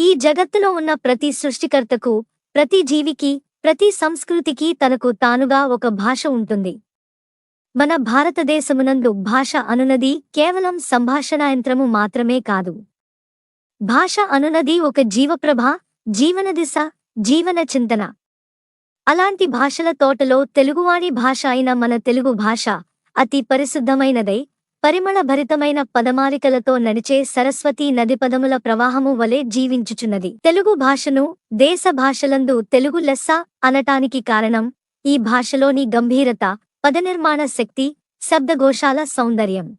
ఈ జగత్తులో ఉన్న ప్రతి సృష్టికర్తకు ప్రతి జీవికి ప్రతి సంస్కృతికి తనకు తానుగా ఒక భాష ఉంటుంది. మన భారతదేశమునందు భాష అనునది కేవలం సంభాషణాయంత్రము మాత్రమే కాదు. భాష అనునది ఒక జీవప్రభ జీవనదిశ జీవన చింతన అలాంటి భాషల తోటలో తెలుగువాడి భాష అయిన మన తెలుగు భాష అతి పరిశుద్ధమైనదై పరిమళభరితమైన పదమాలికలతో నడిచే సరస్వతీ నది పదముల ప్రవాహము వలె జీవించుచున్నది. తెలుగు భాషను దేశ భాషలందు తెలుగు లెస్స అనటానికి కారణం ఈ భాషలోని గంభీరత పదనిర్మాణ శక్తి శబ్దఘోషాల సౌందర్యం.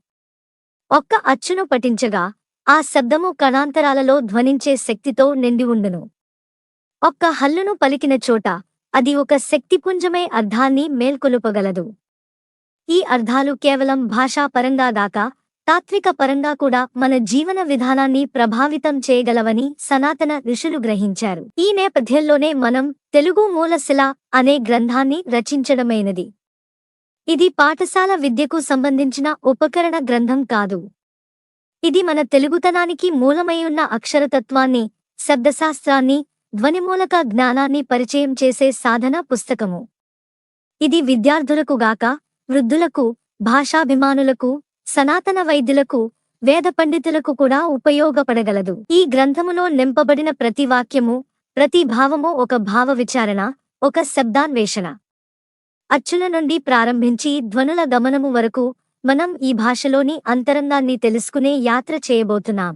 ఒక్క అచ్చును పఠించగా ఆ శబ్దము కణాంతరాలలో ధ్వనించే శక్తితో నిండి ఉండును. ఒక్క హల్లును పలికిన చోట అది ఒక శక్తిపుంజమే అర్థాన్ని మేల్కొలుపగలదు. ఈ అర్థాలు కేవలం భాషాపరంగా గాక తాత్విక పరంగా కూడా మన జీవన విధానాన్ని ప్రభావితం చేయగలవని సనాతన ఋషులు గ్రహించారు. ఈ నేపథ్యంలోనే మనం తెలుగు మూలశిల అనే గ్రంథాన్ని రచించడమైనది. ఇది పాఠశాల విద్యకు సంబంధించిన ఉపకరణ గ్రంథం కాదు. ఇది మన తెలుగుతనానికి మూలమైయున్న అక్షరతత్వాన్ని శబ్దశాస్త్రాన్ని ధ్వనిమూలక జ్ఞానాన్ని పరిచయం చేసే సాధన పుస్తకము. ఇది విద్యార్థులకు గాక వృద్ధులకు భాషాభిమానులకు సనాతన వైద్యులకు వేద పండితులకు కూడా ఉపయోగపడగలదు. ఈ గ్రంథములో నింపబడిన ప్రతి వాక్యము ప్రతి భావము ఒక భావ విచారణ ఒక శబ్దాన్వేషణ. అచ్చుల నుండి ప్రారంభించి ధ్వనుల గమనము వరకు మనం ఈ భాషలోని అంతరంగాన్ని తెలుసుకునే యాత్ర చేయబోతున్నాం.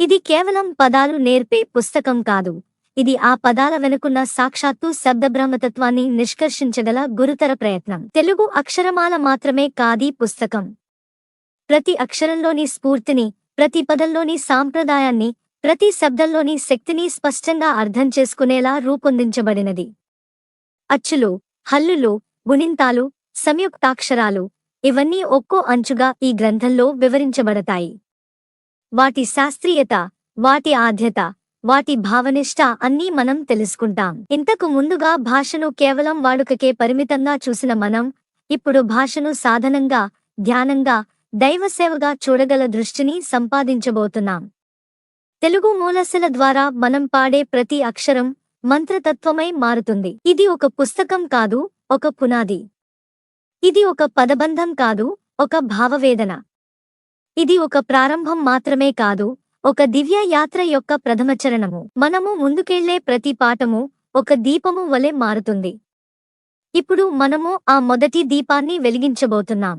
ఇది కేవలం పదాలు నేర్పే పుస్తకం కాదు. ఇది ఆ పదాల వెనుకున్న సాక్షాత్తు శబ్దబ్రహ్మతత్వాన్ని నిష్కర్షించగల గురుతర ప్రయత్నం. తెలుగు అక్షరమాల మాత్రమే కాది పుస్తకం. ప్రతి అక్షరంలోని స్ఫూర్తిని ప్రతి పదంలోని సాంప్రదాయాన్ని ప్రతి శబ్దంలోని శక్తిని స్పష్టంగా అర్థం చేసుకునేలా రూపొందించబడినది. అచ్చులు హల్లులు గుణింతాలు సంయుక్తాక్షరాలు ఇవన్నీ ఒక్కో అంచుగా ఈ గ్రంథంలో వివరించబడతాయి. వాటి శాస్త్రీయత వాటి ఆద్యత వాటి భావనిష్ట అన్నీ మనం తెలుసుకుంటాం. ఇంతకు ముందుగా భాషను కేవలం వాడుకకే పరిమితంగా చూసిన మనం ఇప్పుడు భాషను సాధనంగా ధ్యానంగా దైవసేవగా చూడగల దృష్టిని సంపాదించబోతున్నాం. తెలుగు మూలశల ద్వారా మనం పాడే ప్రతి అక్షరం మంత్రతత్వమై మారుతుంది. ఇది ఒక పుస్తకం కాదు ఒక పునాది. ఇది ఒక పదబంధం కాదు ఒక భావవేదన. ఇది ఒక ప్రారంభం మాత్రమే కాదు ఒక దివ్య యాత్ర యొక్క ప్రథమ చరణము. మనము ముందుకెళ్ళే ప్రతి పాఠము ఒక దీపము వలె మారుతుంది. ఇప్పుడు మనము ఆ మొదటి దీపాన్ని వెలిగించబోతున్నాం.